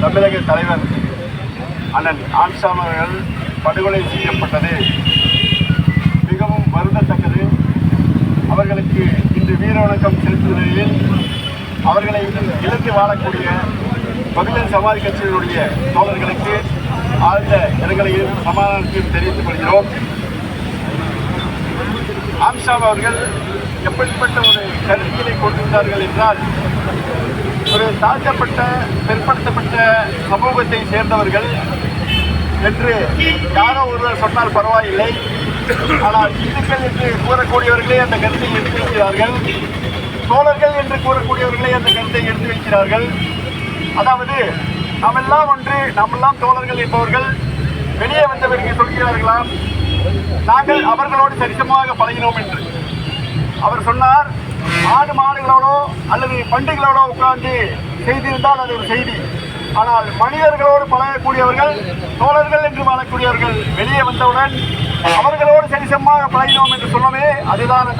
தமிழக தலைவர் அண்ணன் ஆன்சாம் அவர்கள் படுகொலை செய்யப்பட்டது. மிகவும் வருந்தத்தக்கது. அவர்களுக்கு இன்று வீர வணக்கம் செலுத்தும் நிலையில் அவர்களை இழந்து வாழக்கூடிய பகுஜன் சமாஜ் கட்சியினுடைய தோழர்களுக்கு ஆழ்ந்த இடங்களையும் சமாதானத்தையும் தெரிவித்துக் கொள்கிறோம். ஆம்சாம் அவர்கள் எப்படிப்பட்ட ஒரு கருத்தியலை கொண்டிருந்தார்கள் என்றால் ஒரு தாழ்த்தப்பட்ட பிற்படுத்தப்பட்ட சமூகத்தை சேர்ந்தவர்கள் என்று யாரோ ஒருவர் சொன்னால் பரவாயில்லை. ஆனால் இந்துக்கள் என்று கூறக்கூடியவர்களே அந்த கருத்தை எடுத்து வைக்கிறார்கள். சோழர்கள் என்று கூறக்கூடியவர்களே அந்த கருத்தை எடுத்து வைக்கிறார்கள். அதாவது நாமெல்லாம் ஒன்று நாமெல்லாம் தோழர்கள் என்பவர்கள் வெளியே வந்தவர்கள் சொல்கிறார்களாம். நாங்கள் அவர்களோடு சரிசமமாக பழகினோம் என்று. அவர் சொன்னார் ஆடு மாடுகளோடோ அல்லது பண்டிகளோட உட்கார்ந்து செய்திருந்தால் அது ஒரு செய்தி. ஆனால் மனிதர்களோடு பழகக்கூடியவர்கள் தோழர்கள் என்று வாழக்கூடியவர்கள் வெளியே வந்தவுடன் அவர்களோடு சரிசமமாக பழகினோம் என்று சொல்லவே அதுதான் அந்த